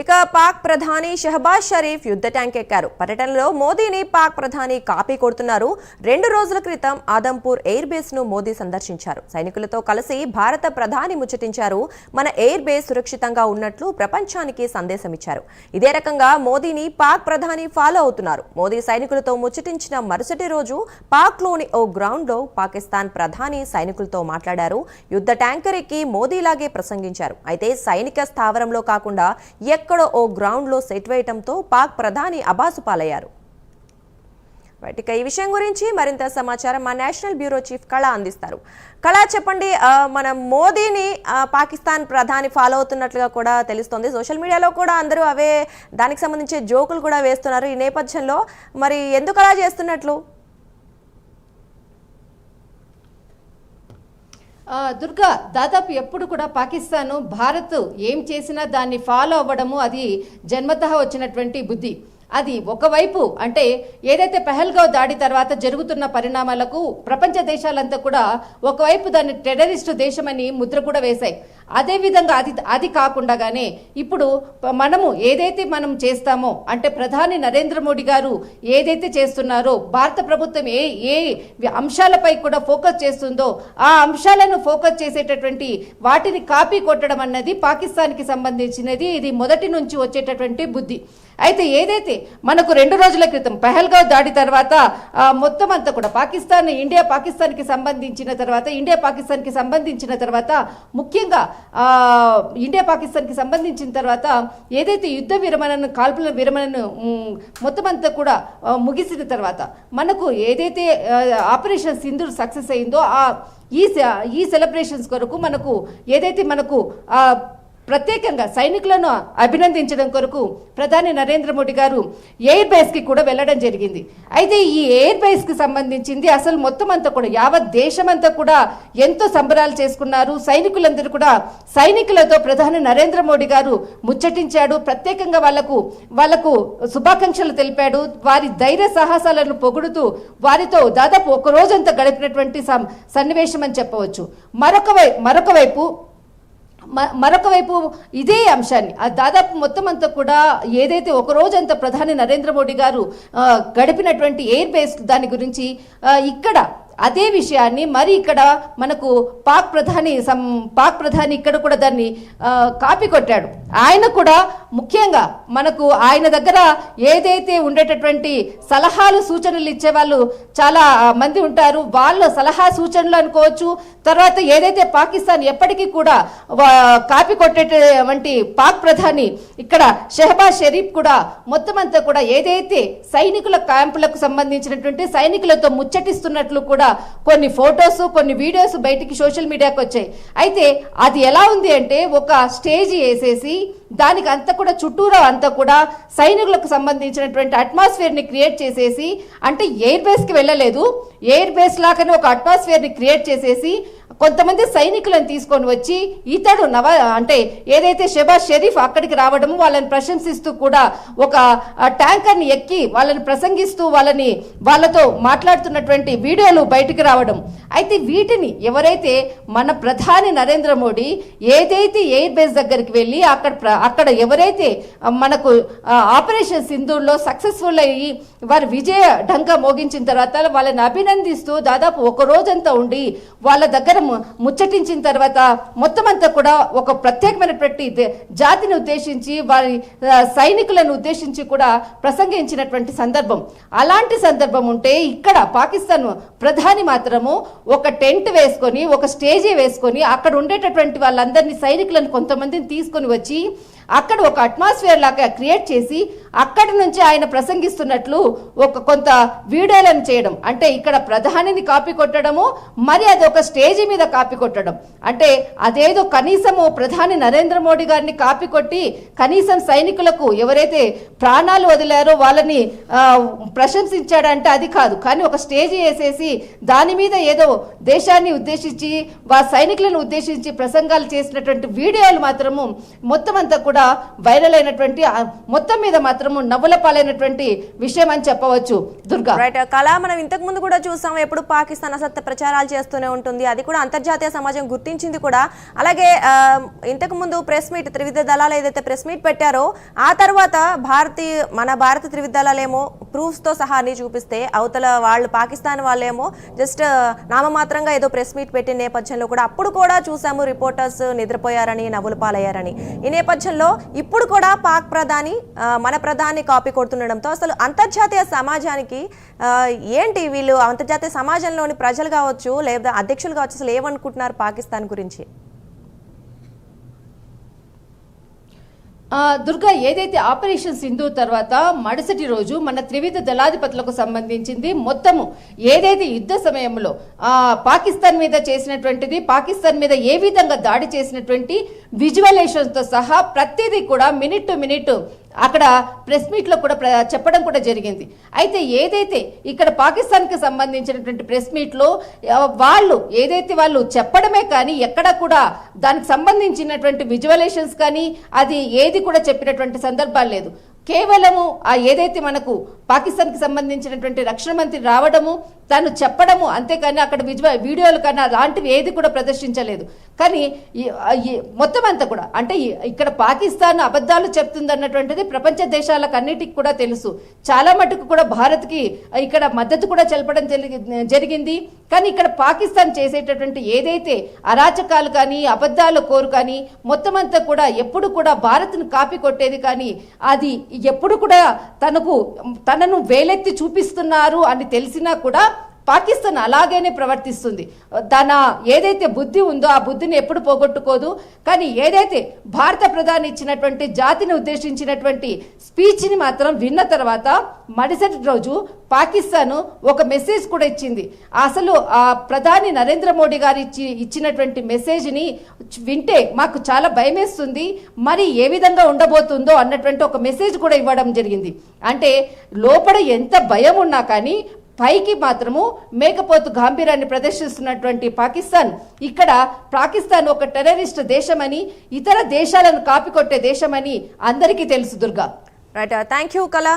ఇక పాక్ ప్రధాని షహబాజ్ షరీఫ్ యుద్ధ ట్యాంక్ ఎక్కారు. పర్యటనలో మోదీని పాక్ ప్రధాని కాపీ కొడుతున్నారు. రెండు రోజుల క్రితం ఆదంపూర్ ఎయిర్ బేస్ను మోదీ సందర్శించారు. సైనికులతో కలిసి భారత ప్రధాని ముచ్చటించారు. మన ఎయిర్ బేస్ సురక్షితంగా ఉన్నట్లు ప్రపంచానికి సందేశం ఇచ్చారు ఇదే రకంగా మోదీని పాక్ ప్రధాని ఫాలో అవుతున్నారు. మోదీ సైనికులతో ముచ్చటించిన మరుసటి రోజు పాక్లోని ఓ గ్రౌండ్లో పాకిస్తాన్ ప్రధాని సైనికులతో మాట్లాడారు. యుద్ధ ట్యాంకర్ ఎక్కి మోదీలాగే ప్రసంగించారు. అయితే సైనిక స్థావరంలో కాకుండా ఎక్కడో ఓ గ్రౌండ్లో సెట్ వేయటంతో పాక్ ప్రధాని అబాసు పాలయ్యారు. ఇక ఈ విషయం గురించి మరింత సమాచారం మా నేషనల్ బ్యూరో చీఫ్ కళ అందిస్తారు. కళ చెప్పండి మన మోదీని పాకిస్తాన్ ప్రధాని ఫాలో అవుతున్నట్లుగా కూడా తెలుస్తోంది. సోషల్ మీడియాలో కూడా అందరూ అవే దానికి సంబంధించి జోకులు కూడా వేస్తున్నారు ఈ నేపథ్యంలో. మరి ఎందుకు అలా చేస్తున్నట్లు? దుర్గా దాదాపు ఎప్పుడు కూడా పాకిస్తాన్ భారత్ ఏం చేసినా దాన్ని ఫాలో అవ్వడము అది జన్మత వచ్చినటువంటి బుద్ధి. అది ఒకవైపు అంటే ఏదైతే పెహల్గావ్ దాడి తర్వాత జరుగుతున్న పరిణామాలకు ప్రపంచ దేశాలంతా కూడా ఒకవైపు దాన్ని టెర్రరిస్టు దేశమని ముద్ర కూడా వేశాయి. అదేవిధంగా అది అది కాకుండానే ఇప్పుడు మనము ఏదైతే మనం చేస్తామో అంటే ప్రధాని నరేంద్ర మోడీ గారు ఏదైతే చేస్తున్నారో భారత ప్రభుత్వం ఏ ఏ అంశాలపై కూడా ఫోకస్ చేస్తుందో ఆ అంశాలను ఫోకస్ చేసేటటువంటి వాటిని కాపీ కొట్టడం అన్నది పాకిస్తాన్కి సంబంధించినది. ఇది మొదటి నుంచి వచ్చేటటువంటి బుద్ధి. అయితే ఏదైతే మనకు రెండు రోజుల క్రితం పెహల్గావ్ దాడి తర్వాత మొత్తం అంతా కూడా పాకిస్తాన్ ఇండియా పాకిస్తాన్కి సంబంధించిన తర్వాత ఇండియా పాకిస్తాన్కి సంబంధించిన తర్వాత ముఖ్యంగా ఇండియా పాకిస్తాన్కి సంబంధించిన తర్వాత ఏదైతే యుద్ధ విరమణను కాల్పుల విరమణను మొత్తం అంతా కూడా ముగిసిన తర్వాత మనకు ఏదైతే ఆపరేషన్ సింధూర్ సక్సెస్ అయిందో ఆ ఈ సె- ఈ సెలబ్రేషన్స్ కొరకు మనకు ఏదైతే మనకు ప్రత్యేకంగా సైనికులను అభినందించడం కొరకు ప్రధాని నరేంద్ర మోడీ గారు ఎయిర్ బేస్కి కూడా వెళ్ళడం జరిగింది. అయితే ఈ ఎయిర్ బేస్కి సంబంధించింది అసలు మొత్తం అంతా కూడా యావత్ దేశమంతా కూడా ఎంతో సంబరాలు చేసుకున్నారు. సైనికులందరూ కూడా సైనికులతో ప్రధాని నరేంద్ర మోడీ గారు ముచ్చటించాడు. ప్రత్యేకంగా వాళ్ళకు వాళ్ళకు శుభాకాంక్షలు తెలిపాడు. వారి ధైర్య సాహసాలను పొగుడుతూ వారితో దాదాపు ఒక రోజంతా గడిపినటువంటి సం- సన్నివేశం అని చెప్పవచ్చు. మరొక మరొక వైపు మరొక వైపు ఇదే అంశాన్ని ఆ దాదాపు మొత్తం అంతా కూడా ఏదైతే ఒక రోజంతా ప్రధాని నరేంద్ర మోడీ గారు గడిపినటువంటి ఎయిర్ బేస్ దాని గురించి ఇక్కడ అదే విషయాన్ని మరి ఇక్కడ మనకు పాక్ ప్రధాని సం పాక్ ప్రధాని ఇక్కడ కూడా దాన్ని కాపీ కొట్టాడు. ఆయన కూడా ముఖ్యంగా మనకు ఆయన దగ్గర ఏదైతే ఉండేటటువంటి సలహాలు సూచనలు ఇచ్చే వాళ్ళు చాలా మంది ఉంటారు. వాళ్ళ సలహా సూచనలు అనుకోవచ్చు. తర్వాత ఏదైతే పాకిస్తాన్ ఎప్పటికీ కూడా వా- కాపీ కొట్టేటువంటి పాక్ ప్రధాని ఇక్కడ షెహబాజ్ షరీఫ్ కూడా మొత్తం అంతా కూడా ఏదైతే సైనికుల క్యాంపులకు సంబంధించినటువంటి సైనికులతో ముచ్చటిస్తున్నట్లు కూడా కొన్ని ఫొటోస్ కొన్ని వీడియోస్ బయటికి సోషల్ మీడియాకి వచ్చాయి. అయితే అది ఎలా ఉంది అంటే ఒక స్టేజ్ వేసేసి దానికి అంతా కూడా చుట్టూరా అంతా కూడా సైనికులకు సంబంధించినటువంటి అట్మాస్ఫియర్ని క్రియేట్ చేసేసి అంటే ఎయిర్ బేస్కి వెళ్ళలేదు. ఎయిర్ బేస్ లాగానే ఒక అట్మాస్ఫియర్ని క్రియేట్ చేసేసి కొంతమంది సైనికులను తీసుకొని వచ్చి ఇతడు నవ అంటే ఏదైతే షెబాజ్ షరీఫ్ అక్కడికి రావడము వాళ్ళని ప్రశంసిస్తూ కూడా ఒక ట్యాంకర్ని ఎక్కి వాళ్ళని ప్రసంగిస్తూ వాళ్ళని వాళ్ళతో మాట్లాడుతున్నటువంటి వీడియోలు బయటికి రావడం. అయితే వీటిని ఎవరైతే మన ప్రధాని నరేంద్ర మోడీ ఏదైతే ఎయిర్ బేస్ దగ్గరికి వెళ్ళి అక్కడ అక్కడ ఎవరైతే మనకు ఆపరేషన్ సింధూర్లో సక్సెస్ఫుల్ అయ్యి వారి విజయ ఢంకా మోగించిన తర్వాత వాళ్ళని అభినందిస్తూ దాదాపు ఒక రోజంతా ఉండి వాళ్ళ దగ్గర ముచ్చటించిన తర్వాత మొత్తం అంతా కూడా ఒక ప్రత్యేకమైనటువంటి జాతిని ఉద్దేశించి వారి సైనికులను ఉద్దేశించి కూడా ప్రసంగించినటువంటి సందర్భం. అలాంటి సందర్భం ఉంటే ఇక్కడ పాకిస్తాన్ ప్రధాని మాత్రము ఒక టెంట్ వేసుకొని ఒక స్టేజీ వేసుకొని అక్కడ ఉండేటటువంటి వాళ్ళందరినీ సైనికులను కొంతమందిని తీసుకొని వచ్చి అక్కడ ఒక అట్మాస్ఫియర్ లాగా క్రియేట్ చేసి అక్కడి నుంచి ఆయన ప్రసంగిస్తున్నట్లు ఒక కొంత వీడియోలను చేయడం. అంటే ఇక్కడ ప్రధానిని కాపీ కొట్టడము మరి అది ఒక స్టేజీ మీద కాపీ కొట్టడం. అంటే అదేదో కనీసము ప్రధాని నరేంద్ర మోడీ గారిని కాపీ కొట్టి కనీసం సైనికులకు ఎవరైతే ప్రాణాలు వదిలారో వాళ్ళని ప్రశంసించాడంటే అది కాదు. కానీ ఒక స్టేజ్ వేసేసి దాని మీద ఏదో దేశాన్ని ఉద్దేశించి వా సైనికులను ఉద్దేశించి ప్రసంగాలు చేసినటువంటి వీడియోలు మాత్రము మొత్తం అంతా కూడా వైరల్ అయినటువంటి మొత్తం మీద మాత్రము నవ్వుల పాలైనటువంటి విషయం అని చెప్పవచ్చు. దుర్గా. రైట్ కళ మనం ఇంతకు ముందు కూడా చూసాం ఎప్పుడు పాకిస్తాన్ అసత్య ప్రచారాలు చేస్తూనే ఉంటుంది. అది కూడా అంతర్జాతీయ సమాజం గుర్తించింది కూడా. అలాగే ఇంతకు ముందు ప్రెస్ మీట్ త్రివిధ దళాలు ఏదైతే ప్రెస్ మీట్ పెట్టారో ఆ తర్వాత భారతీయ మన భారత త్రివిధ దళాలేమో ప్రూఫ్స్తో సహా అన్ని చూపిస్తే అవతల వాళ్ళు పాకిస్తాన్ వాళ్ళేమో జస్ట్ నామమాత్రంగా ఏదో ప్రెస్ మీట్ పెట్టిన నేపథ్యంలో కూడా అప్పుడు కూడా చూసాము రిపోర్టర్స్ నిద్రపోయారని నవ్వులు పాలయ్యారని. ఈ నేపథ్యంలో ఇప్పుడు కూడా పాక్ ప్రధాని మన ప్రధాని కాపీ కొడుతుండడంతో అసలు అంతర్జాతీయ సమాజానికి ఏంటి వీళ్ళు అంతర్జాతీయ సమాజంలోని ప్రజలు కావచ్చు లేదా అధ్యక్షులు కావచ్చు అసలు ఏమనుకుంటున్నారు పాకిస్తాన్ గురించి? దుర్గా ఏదైతే ఆపరేషన్ సింధు తర్వాత మరుసటి రోజు మన త్రివిధ దళాధిపతులకు సంబంధించింది మొత్తము ఏదైతే యుద్ధ సమయంలో ఆ, పాకిస్తాన్ మీద చేసినటువంటిది పాకిస్తాన్ మీద ఏ విధంగా దాడి చేసినటువంటి విజువలేషన్స్తో సహా ప్రతిదీ కూడా మినిట్ టు మినిట్ అక్కడ ప్రెస్ మీట్లో కూడా ప్ర- చెప్పడం కూడా జరిగింది. అయితే ఏదైతే ఇక్కడ పాకిస్తాన్కి సంబంధించినటువంటి ప్రెస్ మీట్లో వాళ్ళు ఏదైతే వాళ్ళు చెప్పడమే కానీ ఎక్కడ కూడా దానికి సంబంధించినటువంటి విజువలేషన్స్ కానీ అది ఏది కూడా చెప్పినటువంటి సందర్భాలు లేదు. కేవలము ఆ ఏదైతే మనకు పాకిస్తాన్కి సంబంధించినటువంటి రక్షణ మంత్రి రావడము తను చెప్పడము అంతేకాని అక్కడ విజువ వీడియోలు కానీ అలాంటివి ఏది కూడా ప్రదర్శించలేదు. కానీ మొత్తం అంతా కూడా అంటే ఇక్కడ పాకిస్తాన్ అబద్ధాలు చెప్తుందన్నటువంటిది ప్రపంచ దేశాలకు అన్నిటికి కూడా తెలుసు. చాలా మటుకు కూడా భారత్కి ఇక్కడ మద్దతు కూడా తెలపడం జరిగింది. కానీ ఇక్కడ పాకిస్తాన్ చేసేటటువంటి ఏదైతే అరాచకాలు కానీ అబద్ధాల కోరు కానీ మొత్తం అంతా కూడా ఎప్పుడు కూడా భారత్ను కాపీ కొట్టేది కానీ అది ఎప్పుడు కూడా తనకు తనను వేలెత్తి చూపిస్తున్నారు అని తెలిసినా కూడా పాకిస్తాన్ అలాగేనే ప్రవర్తిస్తుంది. తన ఏదైతే బుద్ధి ఉందో ఆ బుద్ధిని ఎప్పుడు పోగొట్టుకోదు. కానీ ఏదైతే భారత ప్రధాని ఇచ్చినటువంటి జాతిని ఉద్దేశించినటువంటి స్పీచ్ని మాత్రం విన్న తర్వాత మరుసటి రోజు పాకిస్తాన్ ఒక మెసేజ్ కూడా ఇచ్చింది. అసలు ఆ ప్రధాని నరేంద్ర మోడీ గారు ఇచ్చి ఇచ్చినటువంటి మెసేజ్ని వింటే మాకు చాలా భయమేస్తుంది. మరి ఏ విధంగా ఉండబోతుందో అన్నటువంటి ఒక మెసేజ్ కూడా ఇవ్వడం జరిగింది. అంటే లోపల ఎంత భయం ఉన్నా కానీ పైకి మాత్రము మేకపోతు గాంభీర్యాన్ని ప్రదర్శిస్తున్నటువంటి పాకిస్తాన్. ఇక్కడ పాకిస్తాన్ ఒక టెర్రరిస్ట్ దేశమని ఇతర దేశాలను కాపీ కొట్టే దేశమని అందరికీ తెలుసు దుర్గా. రైట్ థ్యాంక్ యూ కళ